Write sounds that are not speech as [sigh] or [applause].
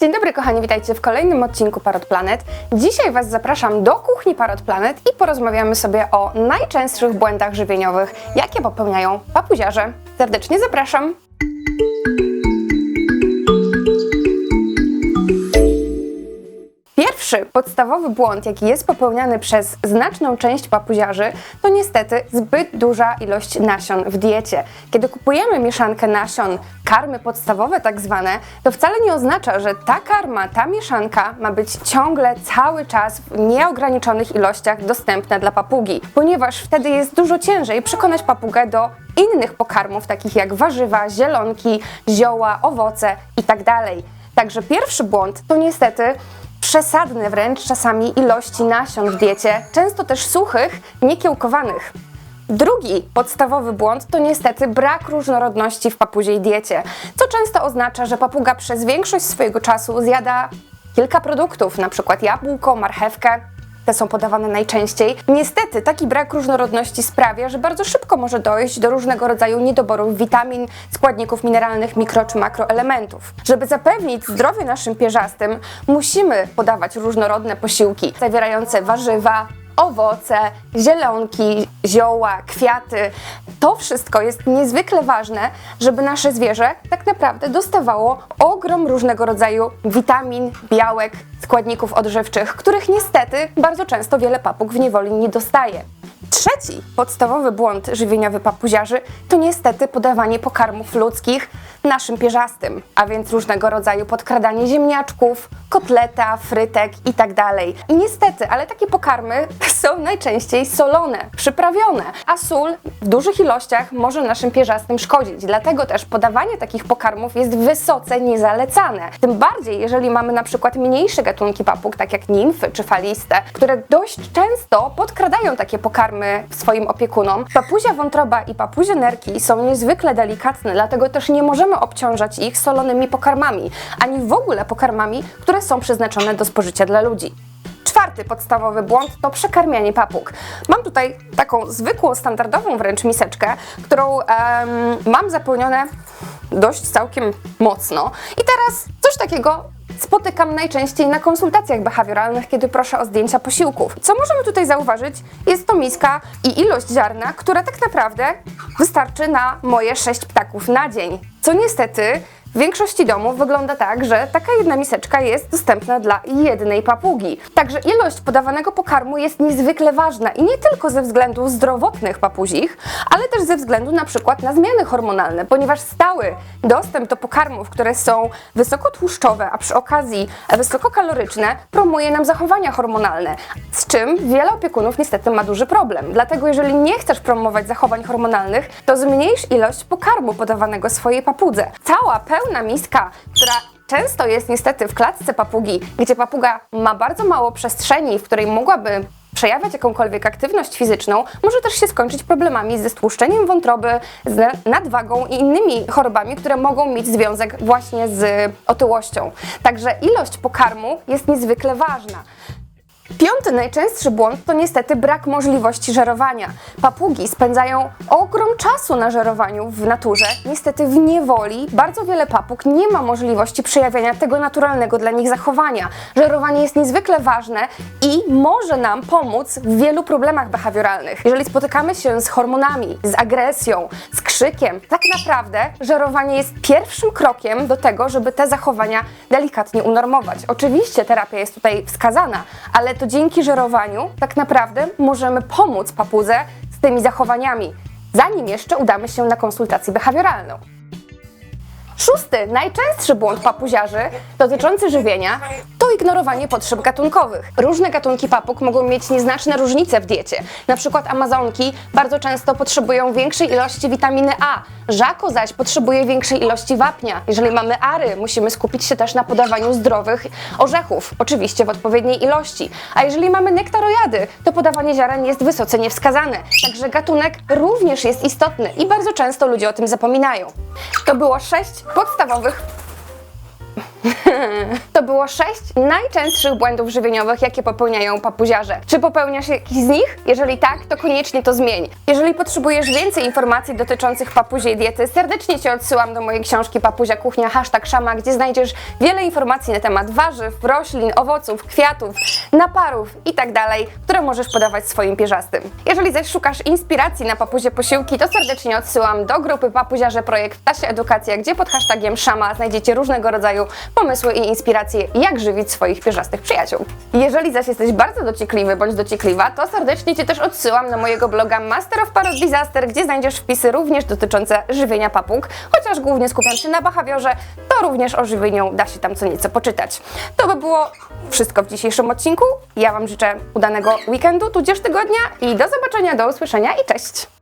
Dzień dobry kochani, witajcie w kolejnym odcinku Parrot Planet. Dzisiaj Was zapraszam do kuchni Parrot Planet i porozmawiamy sobie o najczęstszych błędach żywieniowych, jakie popełniają papuziarze. Serdecznie zapraszam! Pierwszy podstawowy błąd, jaki jest popełniany przez znaczną część papuziarzy, to niestety zbyt duża ilość nasion w diecie. Kiedy kupujemy mieszankę nasion, karmy podstawowe tak zwane, to wcale nie oznacza, że ta karma, ta mieszanka ma być ciągle, cały czas w nieograniczonych ilościach dostępna dla papugi, ponieważ wtedy jest dużo ciężej przekonać papugę do innych pokarmów, takich jak warzywa, zielonki, zioła, owoce itd. Także pierwszy błąd to niestety przesadne wręcz czasami ilości nasion w diecie, często też suchych, niekiełkowanych. Drugi podstawowy błąd to niestety brak różnorodności w papuziej diecie, co często oznacza, że papuga przez większość swojego czasu zjada kilka produktów, przykład jabłko, marchewkę, te są podawane najczęściej. Niestety, taki brak różnorodności sprawia, że bardzo szybko może dojść do różnego rodzaju niedoborów witamin, składników mineralnych, mikro czy makroelementów. Żeby zapewnić zdrowie naszym pierzastym, musimy podawać różnorodne posiłki zawierające warzywa, owoce, zielonki, zioła, kwiaty. To wszystko jest niezwykle ważne, żeby nasze zwierzę tak naprawdę dostawało ogrom różnego rodzaju witamin, białek, składników odżywczych, których niestety bardzo często wiele papug w niewoli nie dostaje. Trzeci podstawowy błąd żywieniowy papuziarzy to niestety podawanie pokarmów ludzkich naszym pierzastym, a więc różnego rodzaju podkradanie ziemniaczków, kotleta, frytek itd. I niestety, ale takie pokarmy [laughs] są najczęściej solone, przyprawione, a sól w dużych ilościach może naszym pierzastym szkodzić. Dlatego też podawanie takich pokarmów jest wysoce niezalecane. Tym bardziej, jeżeli mamy na przykład mniejsze gatunki papug, tak jak nimfy czy faliste, które dość często podkradają takie pokarmy swoim opiekunom. Papuzia wątroba i papuzie nerki są niezwykle delikatne, dlatego też nie możemy obciążać ich solonymi pokarmami, ani w ogóle pokarmami, które są przeznaczone do spożycia dla ludzi. Czwarty podstawowy błąd to przekarmianie papug. Mam tutaj taką zwykłą, standardową wręcz miseczkę, którą em, mam zapełnione dość całkiem mocno. I teraz coś takiego spotykam najczęściej na konsultacjach behawioralnych, kiedy proszę o zdjęcia posiłków. Co możemy tutaj zauważyć? Jest to miska i ilość ziarna, która tak naprawdę wystarczy na moje 6 ptaków na dzień. Co niestety w większości domów wygląda tak, że taka jedna miseczka jest dostępna dla jednej papugi. Także ilość podawanego pokarmu jest niezwykle ważna i nie tylko ze względów zdrowotnych papuzich, ale też ze względu na przykład na zmiany hormonalne, ponieważ stały dostęp do pokarmów, które są wysokotłuszczowe, a przy okazji wysokokaloryczne, promuje nam zachowania hormonalne, z czym wiele opiekunów niestety ma duży problem. Dlatego jeżeli nie chcesz promować zachowań hormonalnych, to zmniejsz ilość pokarmu podawanego swojej papudze. Cała miska, która często jest niestety w klatce papugi, gdzie papuga ma bardzo mało przestrzeni, w której mogłaby przejawiać jakąkolwiek aktywność fizyczną, może też się skończyć problemami ze stłuszczeniem wątroby, z nadwagą i innymi chorobami, które mogą mieć związek właśnie z otyłością. Także ilość pokarmu jest niezwykle ważna. Piąty najczęstszy błąd to niestety brak możliwości żerowania. Papugi spędzają ogrom czasu na żerowaniu w naturze. Niestety w niewoli bardzo wiele papug nie ma możliwości przejawiania tego naturalnego dla nich zachowania. Żerowanie jest niezwykle ważne i może nam pomóc w wielu problemach behawioralnych. Jeżeli spotykamy się z hormonami, z agresją, z krzykiem, tak naprawdę żerowanie jest pierwszym krokiem do tego, żeby te zachowania delikatnie unormować. Oczywiście terapia jest tutaj wskazana, ale to dzięki żerowaniu tak naprawdę możemy pomóc papudze z tymi zachowaniami, zanim jeszcze udamy się na konsultację behawioralną. Szósty, najczęstszy błąd papuziarzy dotyczący żywienia ignorowanie potrzeb gatunkowych. Różne gatunki papug mogą mieć nieznaczne różnice w diecie. Na przykład amazonki bardzo często potrzebują większej ilości witaminy A, żako zaś potrzebuje większej ilości wapnia. Jeżeli mamy ary, musimy skupić się też na podawaniu zdrowych orzechów, oczywiście w odpowiedniej ilości. A jeżeli mamy nektarojady, to podawanie ziaren jest wysoce niewskazane. Także gatunek również jest istotny i bardzo często ludzie o tym zapominają. To było sześć podstawowych [laughs] to było sześć najczęstszych błędów żywieniowych, jakie popełniają papuziarze. Czy popełniasz jakiś z nich? Jeżeli tak, to koniecznie to zmień. Jeżeli potrzebujesz więcej informacji dotyczących papuziej diety, serdecznie Cię odsyłam do mojej książki Papuzia Kuchnia Hashtag Szama, gdzie znajdziesz wiele informacji na temat warzyw, roślin, owoców, kwiatów, naparów itd., które możesz podawać swoim pierzastym. Jeżeli zaś szukasz inspiracji na papuzie posiłki, to serdecznie odsyłam do grupy Papuziarze Projekt Tasie Edukacja, gdzie pod hashtagiem Szama znajdziecie różnego rodzaju pomysły i inspiracje, jak żywić swoich pierzastych przyjaciół. Jeżeli zaś jesteś bardzo dociekliwy bądź dociekliwa, to serdecznie Cię też odsyłam na mojego bloga Master of Parrot Disaster, gdzie znajdziesz wpisy również dotyczące żywienia papug, chociaż głównie skupiam się na behawiorze, to również o żywieniu da się tam co nieco poczytać. To by było wszystko w dzisiejszym odcinku. Ja Wam życzę udanego weekendu, tudzież tygodnia i do zobaczenia, do usłyszenia i cześć!